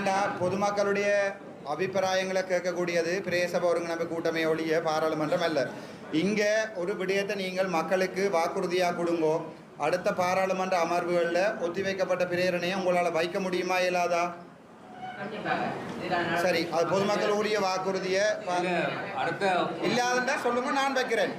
என்னண்டா பொதுமக்களுடைய அபிப்பிராயங்களை கேட்கக்கூடியது பிரேசப ஒருங்கிணைப்பு கூட்டமே ஒழிய பாராளுமன்றம் அல்ல. இங்கே ஒரு விடயத்தை நீங்கள் மக்களுக்கு வாக்குறுதியாக கொடுங்கோ. அடுத்த பாராளுமன்ற அமர்வுகளில் ஒத்திவைக்கப்பட்ட பிரேரணையை உங்களால் வைக்க முடியுமா இயலாதா? இதுக்கான சரி அது பொதுமக்கள் உரிய வாக்குறுதியை இல்லாதண்டா சொல்லுங்க நான் வைக்கிறேன்.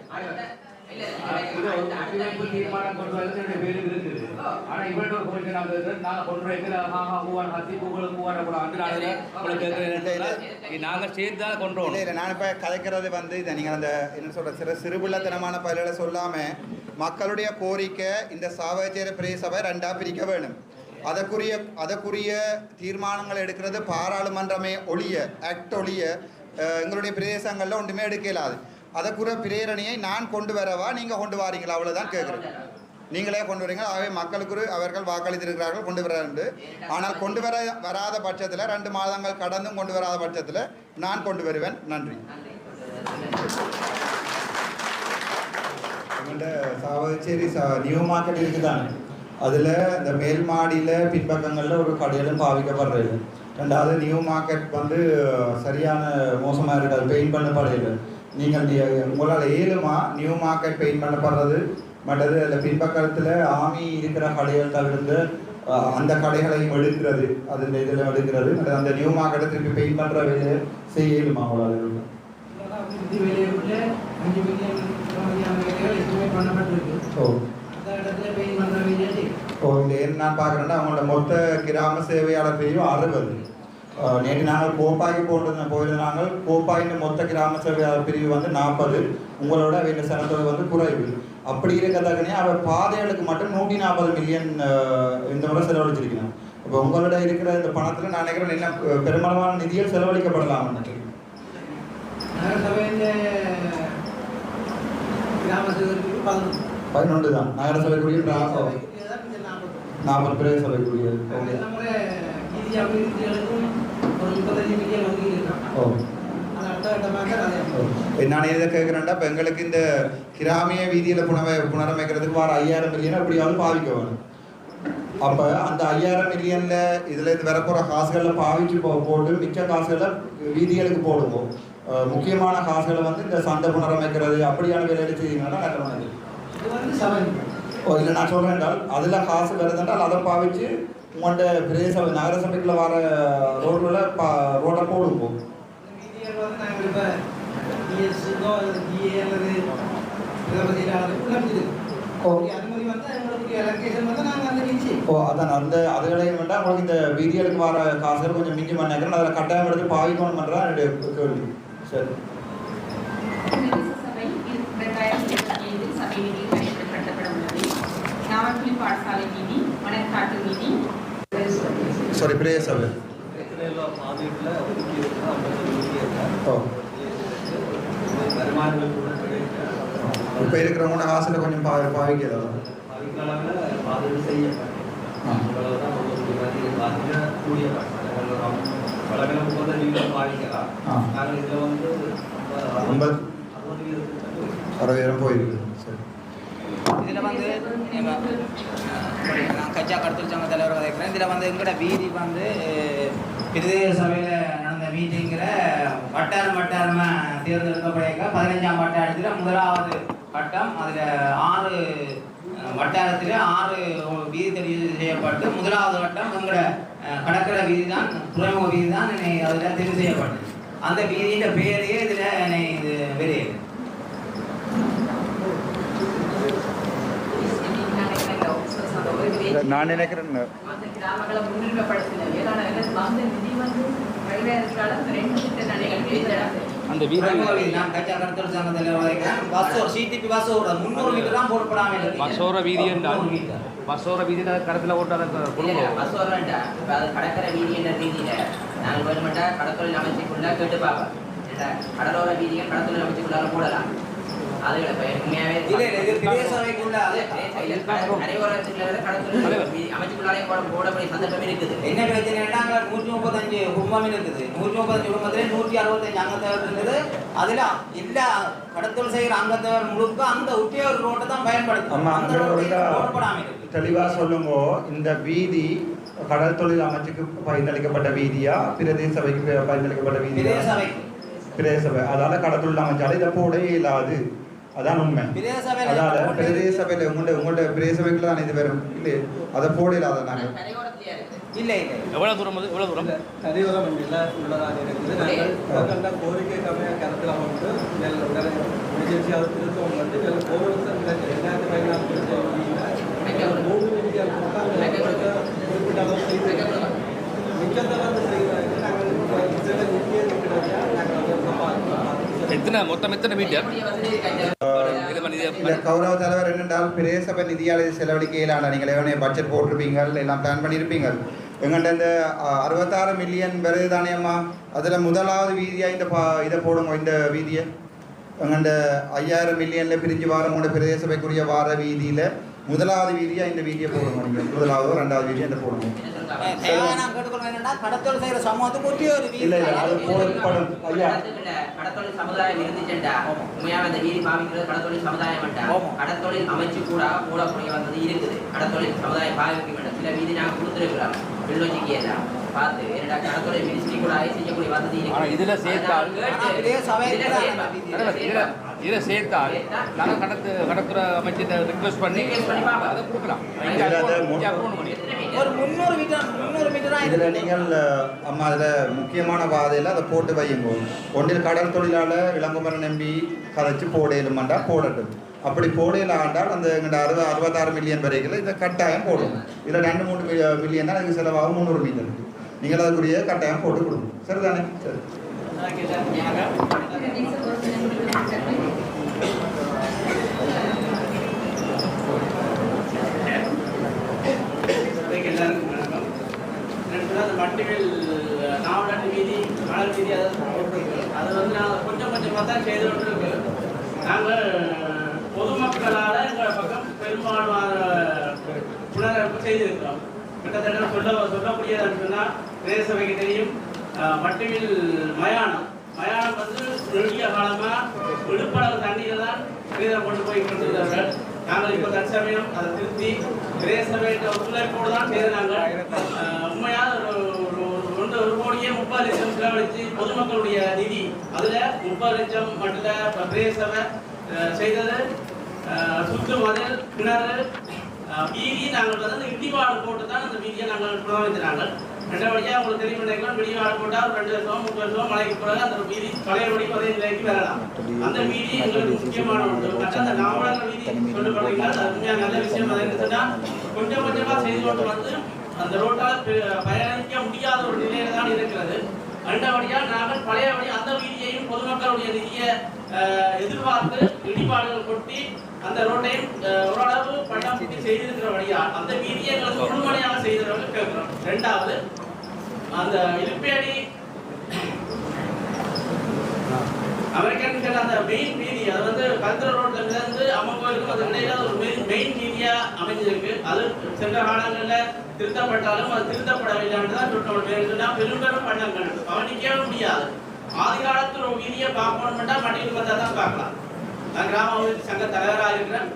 இல்ல, இது ஒரு ஒத்துழைப்பு தீர்மானம் கொண்டு வரது ரெண்டு பேரும் இருக்குது. ஆனா இவர்கிட்ட ஒரு கோரிக்கை நாங்க இருக்கு. நாங்க கொண்டு வைக்கிற ஆஹா பூவான் ஹத்தி பூக்களும் பூவான கூட வந்து நாங்க உங்களுக்கு கேட்கிறேன். நாங்க சேர்த்து தான் கொண்டு இல்லை வரோம் இல்லை நான் இப்போ கதைக்கிறது வந்து இதை நீங்கள் அந்த என்ன சொல்கிற சிறு சிறுபிள்ளத்தனமான பதில்களை சொல்லாமல் மக்களுடைய கோரிக்கை இந்த சாவகச்சேர பிரேசபை ரெண்டாக பிரிக்க வேணும். அதற்குரிய அதற்குரிய தீர்மானங்கள் எடுக்கிறது பாராளுமன்றமே ஒழிய ஆக்ட் ஒழிய எங்களுடைய பிரதேசங்களில் ஒன்றுமே எடுக்க இயலாது அதற்குரிய பிரேரணையை நான் கொண்டு வரவா? நீங்கள் கொண்டு வாரீங்களா? அவ்வளோதான் கேட்குறேன் நீங்களே கொண்டு வரீங்க. ஆகவே மக்களுக்கு அவர்கள் வாக்களித்திருக்கிறார்கள் கொண்டு வர ஆனால் கொண்டு வர வராத பட்சத்தில் ரெண்டு மாதங்கள் கடந்தும் கொண்டு வராத பட்சத்தில் நான் கொண்டு வருவேன். நன்றி. சாவச்சேரி சா நியூ மார்க்கெட் இருக்குதானே? அதில் இந்த மேல் மாடியில் பின்பக்கங்களில் ஒரு கடையிலும் பாவிக்கப்படுறது. ரெண்டாவது நியூ மார்க்கெட் வந்து சரியான மோசமாக இருக்காது பெயிண்ட் பண்ணப்படுறது நீங்கள் உங்களால் ஏழுமா நியூ மார்க்கெட் பெயிண்ட் பண்ணப்படுறது மற்றது அதில் பின்பக்கத்தில் ஆமி இருக்கிற கடைகள் தவிர்த்து அந்த கடைகளையும் எடுக்கிறது அதில் இதில் எடுக்கிறது. மற்ற அந்த நியூ மார்க்கெட்டை திருப்பி பெயிண்ட் பண்ணுற வேலையை செய்ய இயலுமா உங்களால்? ஓ. ஓ இந்த நான் பார்க்குறேன்னா அவங்களோட மொத்த கிராம சேவையாளர் பிரிவு அறுபது. நேற்று நாங்கள் கோப்பாய்க்கு போட்டு போயிருந்தாங்க கோப்பாயின் மொத்த கிராம சேவையாளர் பிரிவு வந்து நாற்பது உங்களோட வேண்டிய சனத்தொகை வந்து குறைவு. அப்படி இருக்கத்தக்கனே அவர் பாதைகளுக்கு மட்டும் நூற்றி நாற்பது மில்லியன் இந்த முறை செலவழிச்சிருக்கணும் இப்போ உங்களோட இருக்கிற இந்த பணத்தில் நான் நினைக்கிறேன் என்ன அஹ், பெருமளவான நிதிகள் செலவழிக்கப்படலாம் பதினொன்று. தான். நகர சபைக்குரிய நாற்பது. பேர் சபைக்குரிய. ஓ. நான் எதை கேட்குறேன்டா இப்போ எங்களுக்கு இந்த கிராமிய வீதியில் புனவை புனரமைக்கிறதுக்கு வர ஐயாயிரம் மில்லியன் எப்படியாவது பாவிக்க வேணும் அப்போ அந்த ஐயாயிரம் மில்லியனில் இதில் இருந்து வரப்போகிற காசுகளில் பாவிச்சு போட்டு மிச்ச காசுகளை வீதிகளுக்கு போடுவோம். முக்கியமான காசுகளை வந்து இந்த சந்தை புனரமைக்கிறது அப்படியான வேலையில் செய்யுங்கன்னா நல்ல இது ஓ இல்லை நான் சொல்கிறேன் என்றால் அதில் காசு வருதுன்றால் அதை பாவிச்சு உங்கள்கிட்ட பிரதேச நகர சபைக்குள்ள வர ரோடுல பா ரோட போடும் போ ஓ. அதான் அந்த அதுகளையும் வேண்டாம். உங்களுக்கு இந்த வீதிகளுக்கு வர காசுகள் கொஞ்சம் மிஞ்சி பண்ணேன் அதில் கட்டாயம் எடுத்து பாவிக்கணும் பண்ணுறா என்னுடைய கேள்வி. சரி. சபை இரண்டாயிரத்தி இருபத்தி சபை நிதி பயன்படுத்தப்பட உள்ளது. பாடசாலை பட்டம். வழக்கில் முப்பது வீதம் பாதிக்கலாம். ஆ. நாங்கள் இதில் வந்து ஐம்பது அறுபதாயிரம் போயிருக்கு சரி இதில் வந்து நான் கச்சா கடத்தல் சங்க தலைவர் கதைக்கிறேன் இதில் வந்து எங்களோட வீதி வந்து பிரதேச சபையில் நடந்த மீட்டிங்கில் வட்டாரம் வட்டாரமாக தேர்ந்தெடுக்கப்படையாக்க பதினஞ்சாம் வட்டாரத்தில் முதலாவது வட்டம். அதில் ஆறு வட்டாரத்தில் ஆறு வீதி தெரிவு செய்யப்பட்டு முதலாவது வட்டம் எங்களோட கடற்கரை வீதி தான் துறைமுக வீதி தான் அதில் தெரிவு செய்யப்பட்டது. அந்த வீதியின் பேரையே இதில் என்னை இது வெளியே நான் நினைக்கிறேன் அந்த கிராமங்களை முன்னிலைப்படுத்தினர் ஏன்னா எனக்கு வந்த நிதி வந்து பல்வேறு ரெண்டு திட்ட நடைகள் அந்த துறைமுக வீதி நான் கச்சா கடத்தல் சங்கத்தில் வரைக்கிறேன் பஸ் ஒரு சிடிபி பஸ் ஒரு தான் போடப்படாமல் இருக்கு பஸ்ஸோர வீதி பஸ்ஸோர வீதி கடத்தில் ஓட்டாத கடற்கரை வீதி என்ற ரீதியில நாங்கள் வேணுமெண்டா கடற்கொழில் அமைச்சுக்குள்ள கேட்டு பார்ப்போம். கடலோர வீதியை கடற்கொழில் அமைச்சுக்குள்ளார போடலாம். என்ன பிரச்சனைன்னா நூற்றி முப்பத்தஞ்சு குடும்பம் இருக்குது நூற்றி முப்பத்தஞ்சு குடும்பத்துல நூற்றி அறுபத்தஞ்சு அங்கத்தவர் இருக்குது அதுல எல்லா கடத்தல் செய்கிற அங்கத்தவர் முழுக்க அந்த உத்தியோக ரோட்டை தான் பயன்படுத்தும் அந்த இருக்கு தெளிவா சொல்லுங்க. இந்த வீதி கடல் தொழில் அமைச்சுக்கு பரிந்தளிக்கப்பட்ட வீதியா? பிரதேச சபைக்கு ப- பரிந்தளிக்கப்பட்ட வீதியா? பிரதேச சபை. அதால கடல் தொழில் அமைச்சாலும் இதை போட இயலாது அதான் உண்மை. போட்டு- பிரதேச சபையில உங்கள்ட்ட உங்கள்ட்ட பிரதேச சபைக்குள்ள தான் இது வரும் இல்லை அதை போட இயலாத நாங்கள் இல்ல இல்ல. எவ்வளவு தூரம் அது? எவ்வளவு தூரம்? கரையோரம் உள்ளதாக இருக்குது. நாங்கள் கோரிக்கை கம்மியாக கருத்தில் கொண்டு நிகழ்ச்சியாக திருத்தம் வந்து இதில் கோவிலுக்கு ரெண்டாயிரத்தி பதினாலு திருத்தம் மூணு மில்லியன் குறிப்பிட்ட அளவு செய்து மிச்சத்தை வந்து செய்கிறாங்க நாங்கள் சில முக்கிய நாங்கள் வந்து பார்க்கலாம். எத்தனை மொத்தம் எத்தனை மீட்டர்? கௌரவ தலைவர் என்னென்றால் பிரதேச சபை செலவழிக்கையிலான நீங்கள் எவனே பட்ஜெட் போட்டிருப்பீங்க எல்லாம் பிளான் பண்ணியிருப்பீங்க எங்கள்கிட்ட இந்த அறுபத்தாறு மில்லியன் வருது தானேம்மா அதில் முதலாவது வீதியாக இந்த பா இதை போடுங்க இந்த வீதியை? எங்கள்கிட்ட ஐயாயிரம் மில்லியனில் பிரிஞ்சு வாரம் மூணு பிரதேச சபைக்குரிய வார வீதியில் முதலாவது வீதியாக இந்த வீதியை போடுங்க நீங்கள் முதலாவது ரெண்டாவது வீதியை இந்த போடுங்க இல்லை இல்லை அது போடப்படும் ஐயா. கடத்தொழில் சமுதாயம் இருந்துச்சுண்டா? உண்மையாக அந்த வீதி பாவிக்கிறது கடத்தொழில் சமுதாயம். கடத்தொழில் அமைச்சு கூட போடக்கூடிய வந்தது இருக்குது. கடத்தொழில் சமுதாயம் பாவிக்க வேண்டாம். சில வீதி நாங்கள் கொடுத்துருக்கிறோம். கிள்ளோச்சிக்கு எல்லாம் பார்த்து என்னடா கடத்தொழில் மினிஸ்ட்ரி கூட செய்யக்கூடிய வசதி இருக்கு. ஆனா இதுல சேர்த்தால் இதுல சேர்த்தால் நாங்கள் கடத்து கடற்கரை அமைச்சிட்ட ரிக்வெஸ்ட் பண்ணி. அதை கொடுக்கலாம்? ஒரு முந்நூறு மீட்டர் முந்நூறு மீட்டர் தான் இதில் இருக்கு. நீங்கள் அம்மா அதில் முக்கியமான பாதையில் அதை போட்டு வையுங்க. ஒன்றில் கடல் தொழிலாளர் இளங்குமரன் நம்பி கதைச்சு போடையிலுமாண்டா போடட்டும். அப்படி போடையில் ஆண்டால் அந்த எங்கிட்ட அறுபது அறுபத்தாறு மில்லியன் வரைக்கும் இதை கட்டாயம் போடும் இதில் ரெண்டு மூணு மில்லியன் தான் எனக்கு செலவாகும் முந்நூறு மீட்டர் நீங்கள் அதுக்குரிய கட்டாயம் போட்டு கொடுங்க. சரிதானே? சரி. எல்லாருக்கும் வணக்கம் ரெண்டு நாள் மட்டுவில் நாவலாட்டு வீதி மலர் வீதி அதை அது வந்து நாங்கள் கொஞ்சம் கொஞ்சமாக தான் செய்து கொண்டிருக்கோம் நாங்கள் பொதுமக்களால் எங்கள் பக்கம் பெரும்பாலான புனரமைப்பு செய்திருக்கிறோம். கிட்டத்தட்ட சொல்ல சொல்லக்கூடியதுன்னு சொன்னால் பிரதேச சபைக்கு தெரியும் அஹ், மயானம். மயானம் வந்து நெருங்கிய காலமாக விழுப்பளவு தண்ணீரை தான் பிரேதம் கொண்டு போய் கொண்டிருந்தார்கள். நாங்கள் இப்போ தற்சமயம் அதை திருத்தி பிரதேச சபையிட்ட ஒத்துழைப்போடு தான் செய்து நாங்கள் உண்மையாக ஒரு ஒன்று ஒரு கோடியே முப்பது லட்சம் செலவழித்து பொதுமக்களுடைய நிதி அதில் முப்பது லட்சம் மட்டும் பிரதேச சபை அஹ், செய்தது. சுற்று மதில் கிணறு. வீதி நாங்கள் வந்து அந்த இடிபாடு போட்டு தான் அந்த வீதியை நாங்கள் புறவைத்தினாங்க ரெண்டாவடியாக உங்களுக்கு தெரியும் நினைக்கலாம் இடிபாடு போட்டால் ஒரு ரெண்டு வருஷம் முப்பது வருஷம் மழைக்கு போகிறாங்க அந்த வீதி பழையபடி அதே நிலைக்கு வரலாம். அந்த மீதி எங்களுக்கு முக்கியமான ஒன்று. மற்ற அந்த நாவலர் வீதி சொல்லப்படுறீங்க அது உண்மையாக நல்ல விஷயம் அது கொஞ்சம் கொஞ்சமாக செய்து கொண்டு வந்து அந்த ரோட்டால் பயணிக்க முடியாத ஒரு நிலையில தான் இருக்கிறது. ரெண்டாவடியாக நாங்கள் பழையபடி அந்த வீதியையும் பொதுமக்களுடைய நிதியை எதிர்பார்த்து இடிபாடுகள் கொட்டி அந்த ரோட்டையும் ஓரளவு பட்டம் செய்திருக்கிற வழியா அந்த வீதியை எங்களுக்கு முழுமையாக செய்திருக்க கேட்கிறோம். ரெண்டாவது அந்த இலுப்பேடி அமெரிக்கன் அந்த மெயின் வீதி அது வந்து கல்துற ரோட்ல இருந்து அம்மன் கோயிலுக்கும் அது இடையில ஒரு மெயின் மெயின் வீதியா அமைஞ்சிருக்கு. அது சென்ற காலங்கள்ல திருத்தப்பட்டாலும் அது திருத்தப்படவில்லை தான் சொல்றோம் சொன்னா பள்ளங்கள் கவனிக்கவே முடியாது. ஆதி காலத்தில் ஒரு வீதியை பார்க்கணும்னா மட்டியில் வந்தா தான் பார்க்கலாம். நான் கிராம அபிவிருத்தி சங்க தலைவராக இருக்கிறேன்.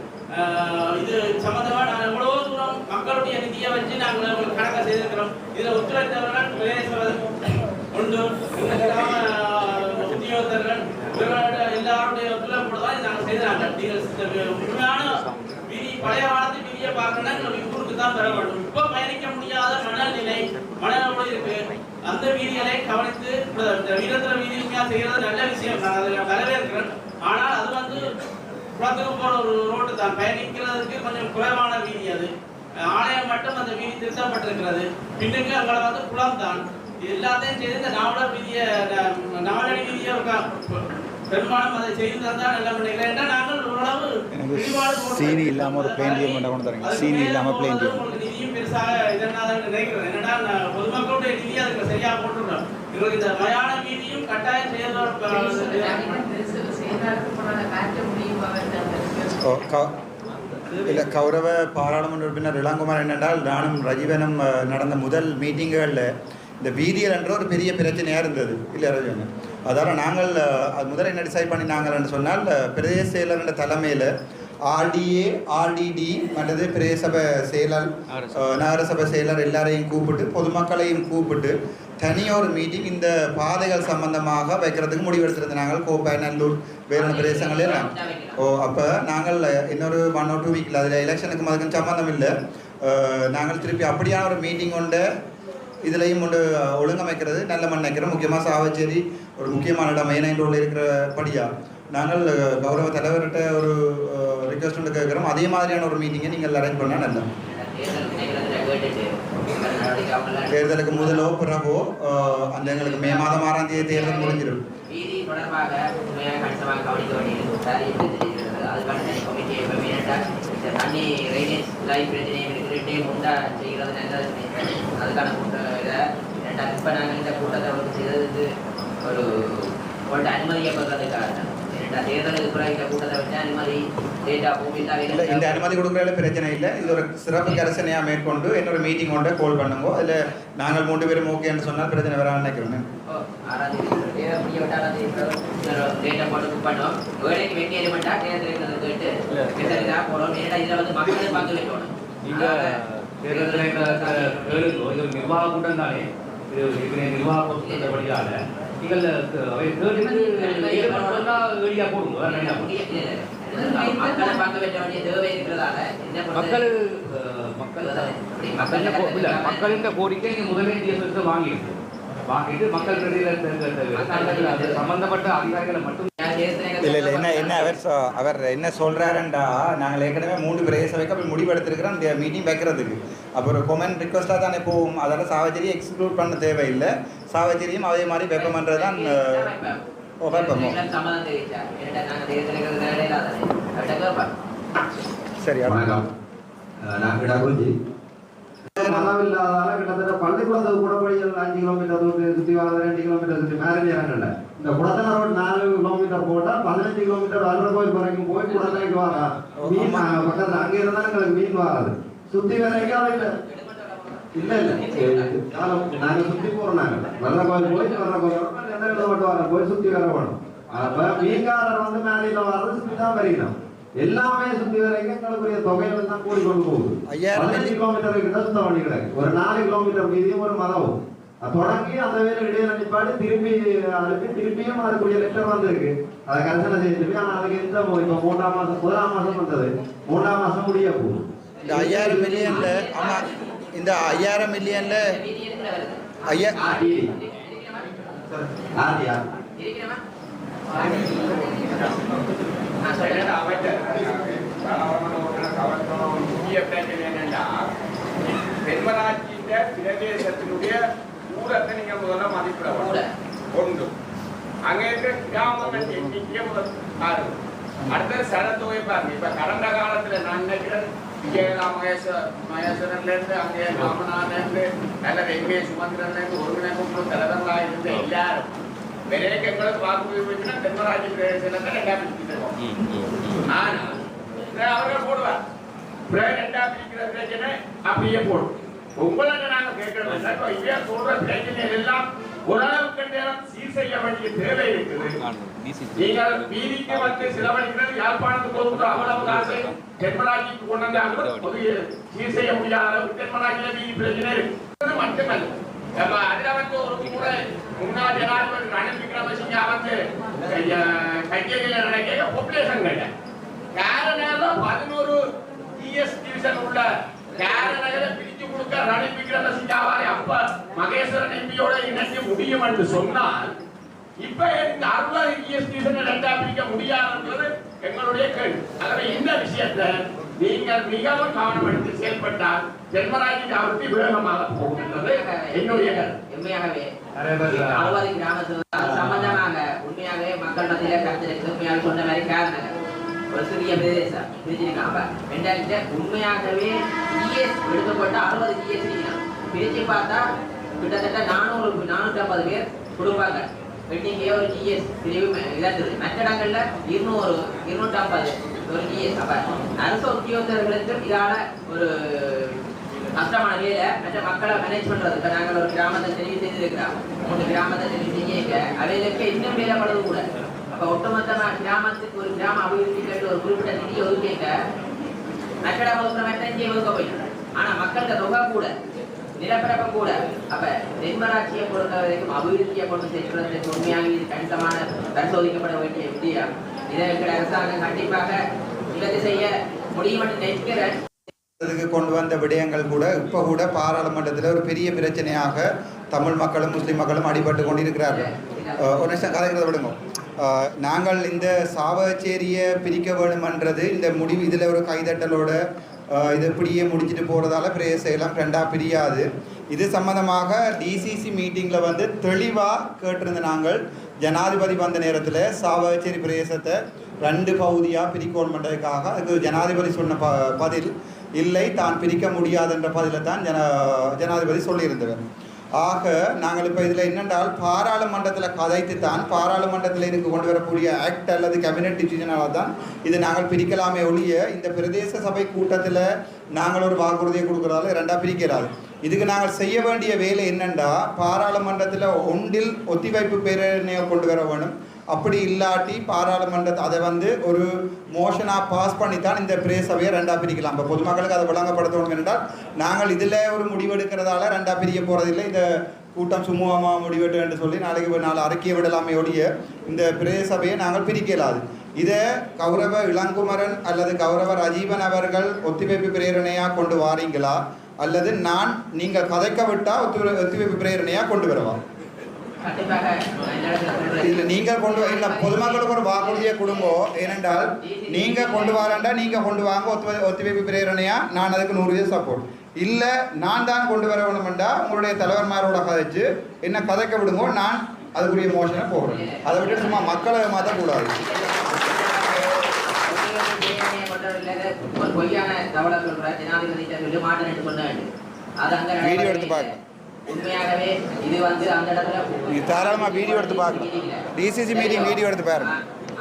இது சம்மந்தமாக நாங்கள் எவ்வளவோ தூரம் மக்களுடைய நிதியை வச்சு நாங்கள் உங்களுக்கு கணக்கை செய்திருக்கிறோம். இதுல ஒத்துழைத்தவர்கள் பிரதேச உண்டு உத்தியோகத்தர்கள் இவர்களோட எல்லாருடைய ஒத்துழைப்போடு தான் நாங்கள் செய்தாங்க நீங்கள் உண்மையான வீதி பழைய காலத்து வீதியை பார்க்கணும்னா எங்களுக்கு ஊருக்கு தான் பெற வேண்டும். இப்போ பயணிக்க முடியாத மனநிலை மனநிலை இருக்கு. அந்த வீதிகளை கவனித்து இந்த வீதி செய்யறது நல்ல விஷயம். நான் அதில் வரவேற்கிறேன். ஆனால் அது வந்து குளத்துக்கு போற ஒரு ரோட்டு தான். பயணிக்கிறதுக்கு கொஞ்சம் குறைவான வீதி அது. ஆலயம் மட்டும் அந்த வீதி திருத்தப்பட்டிருக்கிறது. பின்னுக்கு அங்கே வந்து குளம் தான் எல்லாத்தையும் செய்து இந்த நாவலர் வீதியை நாவலடி வீதியை பெரும்பாலும் அதை செய்து தந்தா நல்ல நினைக்கிறேன் ஏன்னா நாங்கள் ஓரளவு சீனி இல்லாம ஒரு tube மட்டும் கொண்டு தரீங்க. சீனி இல்லாம plain tube. உங்களுக்கு நிதியும் பெருசாக இதனால நினைக்கிறேன். என்னன்னா பொதுமக்களுடைய நிதியை அதுக்கு சரியா போட்டுருக்கோம் எங்களுக்கு இந்த மயான வீதியும் கட்டாயம் செய்ய மாற்ற முடியும் ஓ, க- இல்ல கௌரவ பாராளுமன்ற உறுப்பினர் இளங்குமார் என்னென்றால் நானும் ரஜீவனும் நடந்த முதல் மீட்டிங்குகளில் இந்த வீதியல் என்ற ஒரு பெரிய பிரச்சனையாக இருந்தது. இல்லை ரஜீவன்? அதால் நாங்கள் அது முதல்ல என்ன டிசைட் பண்ணினாங்கன்னு சொன்னால் பிரதேச செயலர் என்ற தலைமையில் ஆர்டிஏ ஆர்டிடி மற்றது பிரதேச சபை செயலர் நகரசபை செயலர் எல்லாரையும் கூப்பிட்டு பொதுமக்களையும் கூப்பிட்டு தனியொரு மீட்டிங் இந்த பாதைகள் சம்பந்தமாக வைக்கிறதுக்கு முடிவெடுத்திருந்தோம் நாங்கள் கோப்பை நல்லூர் வேறு பிரதேசங்கள் எல்லாம் ஓ அப்போ நாங்கள் இன்னொரு ஒன் ஆர் டூ வீக்கில் அதில் எலெக்ஷனுக்கும் அதுக்கும் சம்மந்தம் இல்லை. நாங்கள் திருப்பி அப்படியான ஒரு மீட்டிங் கொண்டு இதுலையும் ஒன்று ஒழுங்கமைக்கிறது நல்ல மண் நினைக்கிறோம் முக்கியமாக சாவச்சேரி ஒரு முக்கியமான இடம் மெயின் ரோடில் இருக்கிறபடியா நாங்கள் கௌரவ தலைவர்கிட்ட ஒரு ரிக்வஸ்ட் ஒன்று கேட்குறோம். அதே மாதிரியான ஒரு மீட்டிங்கை நீங்கள் அரேஞ்ச் பண்ணால் நல்லா தேர்தல் தேர்தலுக்கு முதலோ பிறகோ அந்த எங்களுக்கு மே மாதம் ஆறாம் தேதி தேர்தல் முடிஞ்சிடும். தொடர்பாக சரி அதுக்கான கூட்டம் இந்த தண்ணி லைஃப் அதுக்கான இதை இப்போ நாங்கள் இந்த கூட்டத்தை வந்து செய்ததுக்கு ஒரு உங்கள்ட்ட இல்லை இந்த அனுமதி கொடுக்குறதுல பிரச்சனை இல்லை. இது ஒரு சிறப்பு கரசனையாக மேற்கொண்டு என்னோட மீட்டிங் கொண்டு கால் பண்ணுங்க. அதில் நாங்கள் மூன்று பேரும் ஓகேன்னு சொன்னால் பிரச்சனை வரான்னு ஒரு நிர்வாக கூட்டம் தானே? நிர்வாக கூட்டப்படியால நீங்கள் போடுங்க. பண்ணுங்க? மக்களை மக்கள் மக்களின் கோரிக்கை முதலே தேசத்தை வாங்கிட்டு வாங்கிட்டு மக்கள் பிரதிநிதிகள் சம்பந்தப்பட்ட அதிகாரிகளை மட்டும் இல்லை இல்லை என்ன என்ன அவர் சொ- அவர் என்ன சொல்கிறாருண்டா நாங்கள் ஏற்கனவே மூன்று பிரதேச சபைக்கு அப்படி முடிவெடுத்திருக்கிறோம். இந்த மீட்டிங் வைக்கிறதுக்கு. அப்போ ஒரு கொமெண்ட் ரிக்வஸ்ட்டாக தானே போகும். அதனால் சாவச்சேரியை எக்ஸ்க்ளூட் பண்ண தேவையில்லை. சாவச்சேரியும் அதே மாதிரி வெப்பமன்றது தான் சரி வணக்கம். நான் கிடாகுஞ்சி மதம் இல்லாதால கிட்டத்தட்ட பள்ளிக்கூடத்துக்கு கூட போய் அஞ்சு கிலோமீட்டர் தூரம் சுற்றி வர ரெண்டு கிலோமீட்டர் சுற்றி மேரேஜ் இறங்கல இந்த குடத்தனை ரோட் நாலு கிலோமீட்டர் போட்டா பதினஞ்சு கிலோமீட்டர் அல்ற கோயில் வரைக்கும் போய் குடத்தனைக்கு வர மீன் பக்கத்துல அங்க இருந்தா எங்களுக்கு மீன் வராது. சுத்தி வரைக்கும் இல்ல இல்ல. இல்ல நாங்க சுத்தி போறோம் நாங்க. வர்ற கோயில் போய் வர்ற கோயில். எந்த இடத்துல மட்டும் வர போய் சுத்தி வர வேணும் அப்ப மீன்காரர் வந்து மேலையில வர்றது சுத்தி தான் வரைக்கணும் எல்லாமே சுத்தி வரைக்கும் எங்களுக்குரிய தொகையில தான் கூடி கொண்டு போகுது. ஐயாயிரம் பதினஞ்சு கிலோமீட்டர் கிட்ட சுத்தம் பண்ணி கிடக்கு. ஒரு நாலு கிலோமீட்டர் வீதியும் ஒரு மதம் தொடங்கி அந்த வேலை இடையில நிப்பாடி திருப்பி அனுப்பி திருப்பியும் அதுக்குரிய லெட்டர் வந்திருக்கு. அதை கன்சல்ட் செய்து ஆனா அதுக்கு எந்த இப்ப மூன்றாம் மாசம் முதலாம் மாசம் வந்தது. மூன்றாம் மாசம் முடிய போகுது. இந்த ஐயாயிரம் மில்லியன்ல ஆமா இந்த ஐயாயிரம் மில்லியன்ல ஐயா இருக்கிறமா முக்கிய பிரச்சனை என்னன்னா பிரதேசத்தினுடைய ஊரத்தை நீங்க முதல்ல மதிப்பிட. ஒன்று. அங்க இருக்க கிராமங்கள் எண்ணிக்கையை முதல் பாருங்க அடுத்தது சனத்தொகை பாருங்க. இப்ப கடந்த காலத்துல நான் நினைக்கிறேன் விஜயலா மகேஸ்வர மகேஸ்வரன்ல இருந்து அங்கே ராமநாதன்ல இருந்து அல்லது எங்கே சுமந்திரன்ல இருந்து ஒருங்கிணைப்பு தலைவர்களா இருந்த எல்லாரும் விவேகங்களை பார்க்க போச்சுன்னா தென்மராட்சி பிரதேசத்துல ரெண்டாம் பிரிச்சிருக்கோம் ஆனா இதை அவர்கள் போடுவார். ரெண்டாம் பிரிக்கிற பிரச்சனை அப்படியே போடும். உங்களை நாங்க இல்லை. இப்ப இதே சொல்ற பிரச்சனை எல்லாம் ஓரளவுக்கு நேரம் சீர் செய்ய வேண்டிய தேவை இருக்குது. நீங்கள் வீதிக்கு வந்து செலவழிக்கிறது யாழ்ப்பாணத்துக்கு கொடுக்குற அவ்வளவு காசை தென்மராட்சிக்கு கொண்டு பொது சீர் செய்ய முடியாத அளவுக்கு தென்மராட்சியில வீதி பிரச்சனை இருக்கு. அது மட்டுமல்ல அப்ப அதுல வந்து ஒரு கூட முன்னாள் ஜனாதிபதி ரணில் விக்ரமசிங்க வந்து கையெழுல நடக்க பாப்புலேஷன் கிடையாது காரணம் பதினோரு ஜிஎஸ் டிவிஷன் உள்ள காரணங்களை பிரிச்சு கொடுக்க ரணில் விக்ரமசிங்காவாலே அப்ப மகேஸ்வரன் எம்பியோட இணைக்க முடியும் என்று சொன்னால் இப்ப இந்த அறுபது ஜிஎஸ் டிவிஷன் ரெண்டா பிரிக்க முடியாதுன்றது எங்களுடைய கேள்வி. ஆகவே இந்த விஷயத்தை நீங்கள் மிகவும் கவனம் எடுத்து செயல்பட்டால் வேகமாக என்னுடைய உண்மையாகவே அறுபது கிராமத்தில் சம்பந்தமாக உண்மையாகவே மக்கள் மத்தியில கருத்து சொன்ன மாதிரி காரணம் ஒரு சிறிய பிரதேசம் பிரிச்சிருக்காங்க ரெண்டாயிரத்தி உண்மையாகவே ஜிஎஸ் எடுக்கப்பட்ட அறுபது ஜிஎஸ் இருக்கலாம் பிரிச்சு பார்த்தா கிட்டத்தட்ட நானூறு நானூற்றி ஐம்பது பேர் கொடுப்பாங்க வெட்டிங்கே ஒரு ஜிஎஸ் பிரிவு இழந்தது. மற்ற இடங்கள்ல இருநூறு இருநூற்றி ஐம்பது ஒரு ஜிஎஸ் அப்போ அரசு உத்தியோகத்தர்களுக்கும் இதால் ஒரு கஷ்டமான வேலை மற்ற மக்களை மேனேஜ் பண்ணுறதுக்கு நாங்கள் ஒரு கிராமத்தை தெரிவு செய்திருக்கிறோம். மூணு கிராமத்தை தெரிவு செய்ய அவைகளுக்கு இன்னும் வேலைப்படுறது கூட. அப்ப ஒட்டுமொத்தமா கிராமத்துக்கு ஒரு கிராம அபிவிருத்தி கேட்டு ஒரு குறிப்பிட்ட ஒதுக்கிக்க மற்ற வகுப்புல மற்ற இங்கே ஒதுக்க ஆனா மக்கள்கிட்ட தொகை கூட நிலப்பரப்பு கூட அப்ப தென்மராட்சியை பொறுத்த வரைக்கும் அபிவிருத்தியை கொண்டு செல்வதற்கு உண்மையாக இது கணிசமான பரிசோதிக்கப்பட வேண்டிய விடயம் இதை அரசாங்கம் கண்டிப்பாக நிவர்த்தி செய்ய முடியும் என்று நினைக்கிறேன். இதுக்கு கொண்டு வந்த விடயங்கள் கூட இப்போ கூட பாராளுமன்றத்தில் ஒரு பெரிய பிரச்சனையாக தமிழ் மக்களும் முஸ்லீம் மக்களும் அடிபட்டு கொண்டிருக்கிறார்கள். ஒரு நிமிஷம் கதைக்கிறத விடுங்க நாங்கள் இந்த சாவச்சேரியை பிரிக்க வேணுமன்றது இந்த முடிவு இதில் ஒரு கைதட்டலோட இதை இது இப்படியே முடிச்சிட்டு போகிறதால பிரேய செய்யலாம் ரெண்டாக பிரியாது. இது சம்மந்தமாக டிசிசி மீட்டிங்கில் வந்து தெளிவாக கேட்டிருந்த நாங்கள் ஜனாதிபதி வந்த நேரத்தில் சாவச்சேரி பிரதேசத்தை ரெண்டு பகுதியாக பிரிக்கணுன்றதுக்காக அதுக்கு ஜனாதிபதி சொன்ன ப பதில் இல்லை தான் பிரிக்க முடியாதுன்ற பதிலை தான் ஜன ஜனாதிபதி சொல்லியிருந்தவர். ஆக நாங்கள் இப்போ இதில் என்னென்றால் பாராளுமன்றத்தில் கதைத்து தான் பாராளுமன்றத்தில் இதுக்கு கொண்டு வரக்கூடிய ஆக்ட் அல்லது கேபினட் டிசிஷனால தான் இது நாங்கள் பிரிக்கலாமே ஒழிய இந்த பிரதேச சபை கூட்டத்தில் நாங்கள் ஒரு வாக்குறுதியை கொடுக்குறதால ரெண்டாக பிரிக்கிறாது இதுக்கு நாங்கள் செய்ய வேண்டிய வேலை என்னென்றால் பாராளுமன்றத்தில் ஒன்றில் ஒத்திவைப்பு பேரணியை கொண்டு வர வேணும். அப்படி இல்லாட்டி பாராளுமன்றத்தை அதை வந்து ஒரு மோஷனாக பாஸ் பண்ணி தான் இந்த பிரே சபையை ரெண்டாக பிரிக்கலாம். இப்போ பொதுமக்களுக்கு அதை விளங்கப்படுத்தணும் என்றால் நாங்கள் இதில் ஒரு முடிவெடுக்கிறதால ரெண்டாக பிரிய போகிறதில்லை இந்த கூட்டம் சுமூகமாக முடிவெட்டு என்று சொல்லி நாளைக்கு நாலு அறிக்கையை விடலாமே ஒழிய இந்த பிரே சபையை நாங்கள் பிரிக்கலாது. இதை கௌரவ இளங்குமரன் அல்லது கௌரவ ரஜீவன் அவர்கள் ஒத்திவைப்பு பிரேரணையாக கொண்டு வாரீங்களா? அல்லது நான் நீங்கள் கதைக்க விட்டால் ஒத்தி ஒத்திவைப்பு பிரேரணையாக கொண்டு வரவா? கண்டிப்பாக இந்த இடத்துல சொல்றேன். இல்ல நீங்க கொண்டு இல்ல பொதுமக்களுக்கு ஒரு வாக்குறுதியை கொடுங்கோ. ஏனென்றால் நீங்க கொண்டு வரண்டா நீங்க கொண்டு வாங்க ஒத்து ஒத்துழைப்பு பிரேரணையா? நான் அதுக்கு நூறு வீதம் சப்போர்ட் இல்ல நான் தான் கொண்டு வர வேணுமெண்டா உங்களுடைய தலைவர்மாரோட கதைச்சு என்ன கதைக்க விடுங்கோ நான் அதுக்குரிய மோஷனை போடுறேன். அதை விட்டு சும்மா மக்களை மாற்றக்கூடாது வீடியோ எடுத்து பாருங்க. உண்மையாகவே இது வந்து அந்த இடத்துல தாராளமா வீடியோ எடுத்து பாருங்க. DCC மீட்டிங் வீடியோ எடுத்து பாருங்க.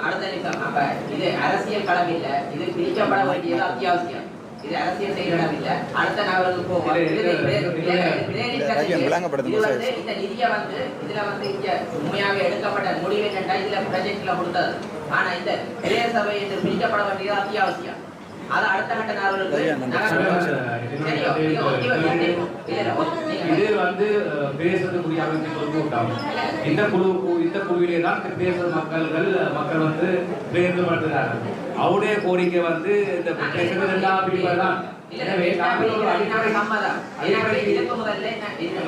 அடுத்த நிமிஷம் அப்ப இது அரசியல் களம் இல்ல. இது பிரிக்கப்பட வேண்டியது அத்தியாவசியம். இது அரசியல் செய்கிற இடம் இல்ல அடுத்த போவோம். வந்து இந்த நிதியை வந்து இதுல வந்து இங்க உண்மையாக எடுக்கப்பட்ட முடிவு என்னன்னா இதுல ப்ராஜெக்ட்ல கொடுத்தது. ஆனா இந்த பிரதேச சபை என்று பிரிக்கப்பட வேண்டியது அத்தியாவசியம். அது அடுத்த கட்ட நகர்களுக்கு இது வந்து பேசுறதுக்குரிய அமைப்பு ஒரு கூட்டம் இந்த குழு இந்த குழுவிலே தான் பேசுற மக்கள்கள் மக்கள் வந்து தேர்ந்தெடுக்கிறார்கள் அவருடைய கோரிக்கை வந்து இந்த பேசுறது ஒரு அடிப்படை சம்மதம். எனவே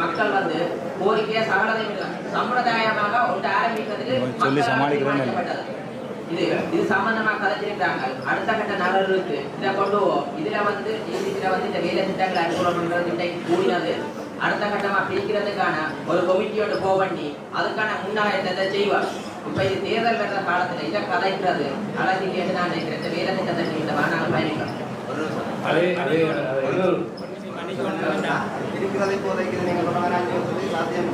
மக்கள் வந்து கோரிக்கையை. சம்பிரதாயமாக ஒன்று ஆரம்பிக்கிறதுக்கு சொல்லி. தீர்மானிக்கப்பட்டது. இது இது சம்பந்தமா கதைச்சிருக்காங்க அடுத்த கட்ட நகர்களுக்கு இதை கொண்டு இதுல வந்து இதுல வந்து இந்த வேலை திட்டங்களை அனுகூலம் பண்றது கூடினது அடுத்த கட்டமா பிரிக்கிறதுக்கான ஒரு கொமிட்டியோட போ பண்ணி அதுக்கான முன்னாயத்தை செய்வார் இப்ப இது தேர்தல் வர்ற காலத்துல இதை கதைக்கிறது அழகு கேட்டு நான் நினைக்கிறேன் இந்த வேலை திட்டத்தை இந்த அதே இன்னொரு இருக்கிறதை இப்போதைக்கு நீங்க சாத்தியம்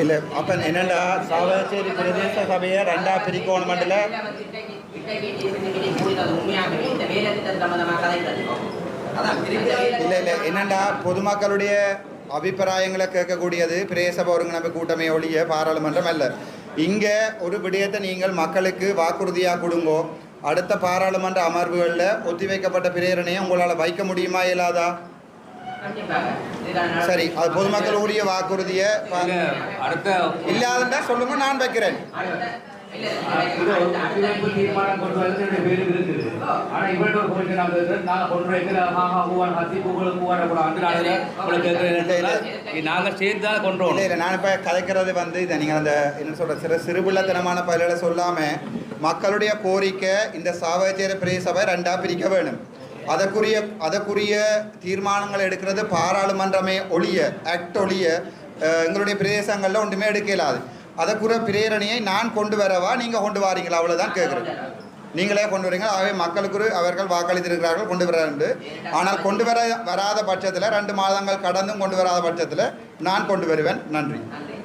இல்லை அப்ப என்னண்டா சாவச்சேரி பிரதேச சபையை ரெண்டா பிரிக்கணுமெண்டில் உண்மையாகவே இல்லை இல்லை. என்னண்டா? பொதுமக்களுடைய அபிப்பிராயங்களை கேட்கக்கூடியது பிரேசப ஒருங்கிணைப்பு கூட்டமே ஒழிய பாராளுமன்றம் அல்ல. இங்கே ஒரு விடயத்தை நீங்கள் மக்களுக்கு வாக்குறுதியாக கொடுங்கோ. அடுத்த பாராளுமன்ற அமர்வுகளில் ஒத்திவைக்கப்பட்ட பிரேரணையை உங்களால் வைக்க முடியுமா இயலாதா? இதுக்கான சரி அது பொதுமக்கள் உரிய வாக்குறுதியை இல்லாதண்டா சொல்லுங்க நான் வைக்கிறேன். அடுத்த- இல்ல, இது ஒரு அடுத்த- ஒத்துழைப்பு தீர்மானம் கொண்டு வரது ரெண்டு பேருக்கு இருக்குது. ஆனா இவர்கிட்ட ஒரு கோரிக்கை நாங்க இருக்கு. நாங்க கொண்டு வைக்கிற மாமா பூவான் ஹத்தி பூக்கள் பூவான கூட அந்த நாளில் உங்களுக்கு கேட்கிறேன். நாங்க சேர்ந்து தான் கொண்டு இல்லை வரோம் இல்லை நான் இப்போ கதைக்கிறது வந்து இதை நீங்கள் அந்த என்ன சொல்கிற சிறு சிறுபிள்ளத்தனமான பதில்களை சொல்லாமல் மக்களுடைய கோரிக்கை இந்த சாவச்சேரி பிரே சபை ரெண்டாக பிரிக்க வேணும். அதற்குரிய அதற்குரிய தீர்மானங்கள் எடுக்கிறது பாராளுமன்றமே ஒழிய ஆக்ட் ஒழிய எங்களுடைய பிரதேசங்களில் ஒன்றுமே எடுக்க இயலாது அதற்குரிய பிரேரணையை நான் கொண்டு வரவா? நீங்கள் கொண்டு வாரீங்களா? அவ்வளோதான் கேட்குறேன் நீங்களே கொண்டு வரீங்க. ஆகவே மக்களுக்கு அவர்கள் வாக்களித்திருக்கிறார்கள் கொண்டு வர ஆனால் கொண்டு வர வராத பட்சத்தில் ரெண்டு மாதங்கள் கடந்தும் கொண்டு வராத பட்சத்தில் நான் கொண்டு வருவேன். நன்றி நன்றி.